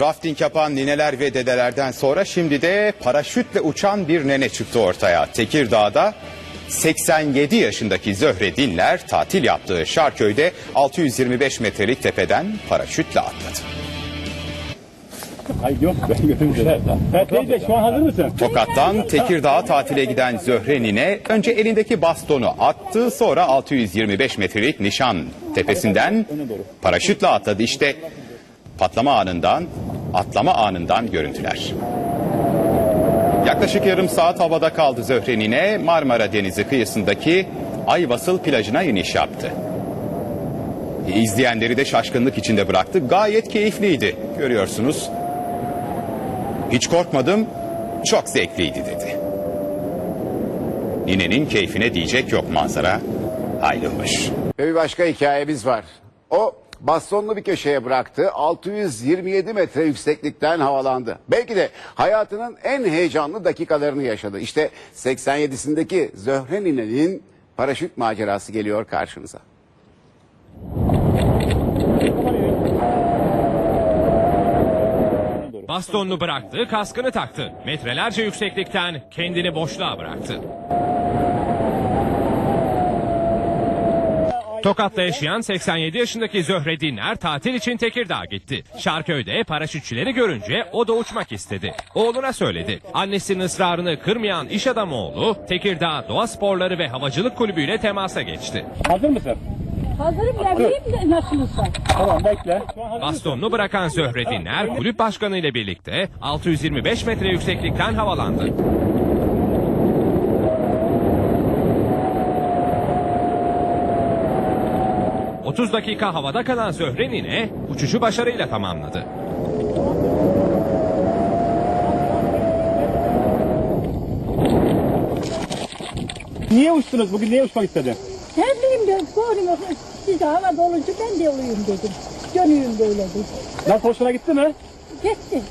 Rafting yapan nineler ve dedelerden sonra şimdi de paraşütle uçan bir nene çıktı ortaya. Tekirdağ'da 87 yaşındaki Zöhre Dinler tatil yaptığı Şarköy'de 625 metrelik tepeden paraşütle atladı. Ay yok ben. Ben teyze şu an hazır mısın? Tokat'tan Tekirdağ'a tatile giden Zöhre Nine önce elindeki bastonu attı sonra 625 metrelik nişan tepesinden paraşütle atladı. İşte patlama anından, atlama anından görüntüler. Yaklaşık yarım saat havada kaldı Zöhre Nine Marmara Denizi kıyısındaki Ayvasıl plajına iniş yaptı. İzleyenleri de şaşkınlık içinde bıraktı. Gayet keyifliydi görüyorsunuz. Hiç korkmadım, çok zevkliydi dedi. Ninenin keyfine diyecek yok manzara. Hayli hoş. Ve bir başka hikayemiz var. O bastonlu bir köşeye bıraktı. 627 metre yükseklikten havalandı. Belki de hayatının en heyecanlı dakikalarını yaşadı. İşte 87'sindeki Zöhre Nine'nin paraşüt macerası geliyor karşınıza. Bastonunu bıraktı, kaskını taktı. Metrelerce yükseklikten kendini boşluğa bıraktı. Tokat'ta yaşayan 87 yaşındaki Zöhre Dinler tatil için Tekirdağ'a gitti. Şarköy'de paraşütçüleri görünce o da uçmak istedi. Oğluna söyledi. Annesinin ısrarını kırmayan iş adamı oğlu Tekirdağ Doğa Sporları ve Havacılık Kulübü ile temasa geçti. Hazır mısın? Hazırım ne bileyim de nasılsa. Tamam bekle. Bastonunu bırakan Zöhre Dinler kulüp başkanı ile birlikte 625 metre yükseklikten havalandı. ...30 dakika havada kalan Zöhre Nine... ...uçuşu başarıyla tamamladı. Niye uçtunuz? Bugün niye uçmak istedin? Ne bileyim de gördüm siz de hava dolunca ben de olayım dedim. Dönüyorum böyle dedim. Nasıl hoşuna gitti mi? Gitti.